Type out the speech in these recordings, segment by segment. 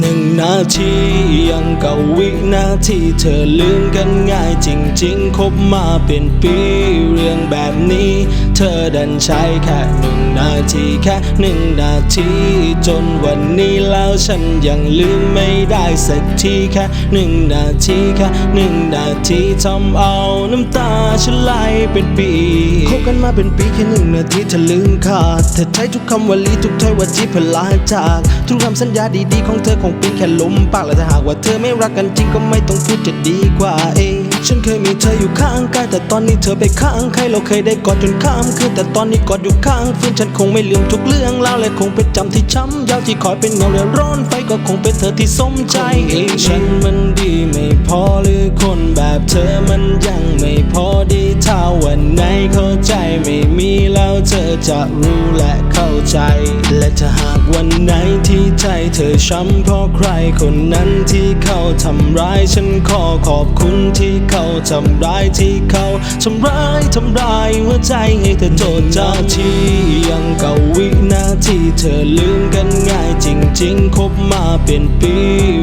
หนึ่งนาทียังกับวินาทีเธอลืมกันง่ายจริงๆ คบมาเป็นปีเรื่องแบบนี้ เธอดันใช้แค่หนึ่งนาทีแค่หนึ่งนาทีจนวันนี้แล้วฉันยังลืมไม่ได้สักทีแค่หนึ่งนาทีแค่หนึ่งนาทีทำเอาน้ำตาฉันไหลเป็นปีคบกันมาเป็นปีแค่หนึ่งนาทีเธอลืมขาดเธอใช้ทุกคำวลีทุกถ้อยวาจีเพื่อลาจากทุกคำสัญญาดีๆของเธอคงเป็นแค่ลมปากและถ้าหากว่าเธอไม่รักกันจริงก็ไม่ต้องพูดจะดีกว่าเอง ฉันเคยมีเธออยู่ข้างกายแต่ตอนนี้เธอไปข้างใครเราเคยได้กอดจนข้ามคืนแต่ตอนนี้กอดอยู่ข้างฟื้นฉันคงไม่ลืมทุกเรื่องเล่าและคงเป็นจำที่ช้ำยาวที่คอยเป็นเงาเรือร้อนไฟก็คงเป็นเธอที่สมใจเองฉันมันดีไม่พอหรือคนแบบเธอมันยังไม่พอดีถ้าวันไหนเข้าใจไม่มีแล้วเธอจะรู้และเข้าใจ ถ้าหากวันไหนที่ใจเธอช้ำเพราะใครคนนั้นที่เขาทำร้าย ฉันขอขอบคุณที่เขาทำร้ายที่เขาทำร้ายทำร้ายหัวใจให้เธอโจดจำที่ยังเก่าวินาทีเธอลืมกันง่ายจริงๆคบมาเป็นปี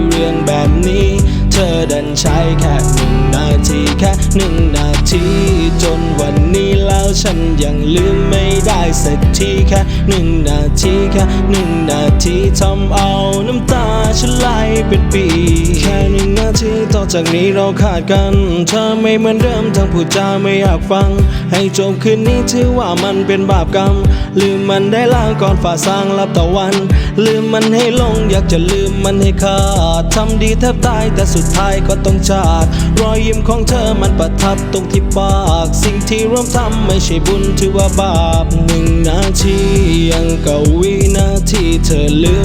เรื่องแบบนี้ เธอดันใช้แค่หนึ่งนาทีแค่หนึ่งนาที ฉันยังลืมไม่ได้สักทีแค่หนึ่งนาทีแค่หนึ่งนาทีทำเอาน้ำตาฉันไหลเป็นปี ต่อจากนี้เราขาดกัน เธอไม่เหมือนเดิมทั้งพูดจาไม่อยากฟัง ให้จบคืนนี้ถือว่ามันเป็นบาปกรรม ลืมมันได้แล้วก่อนฝ่าสร้างรับตะวัน ลืมมันให้ลงอยากจะลืมมันให้ขาดทำดีแทบตายแต่สุดท้ายก็ต้องจากรอยยิ้มของเธอมันประทับตรงที่ปาก สิ่งที่ร่วมทำไม่ใช่บุญถือว่าบาปหนึ่งนาทียังกวินาทีเธอลืม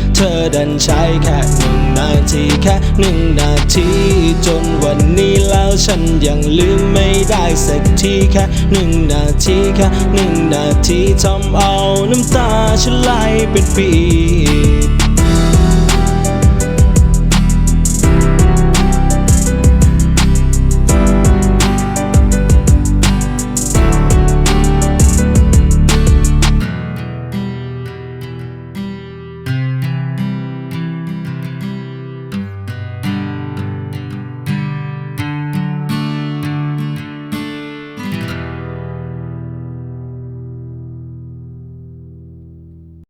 ธอดันใช้แค่หนึ่งนาทีแค่หนึ่งนาทีจนวันนี้แล้วฉันยังลืมไม่ได้สักทีแค่หนึ่งนาทีแค่หนึ่งนาทีทำเอาน้ำตาฉันไหลเป็นปี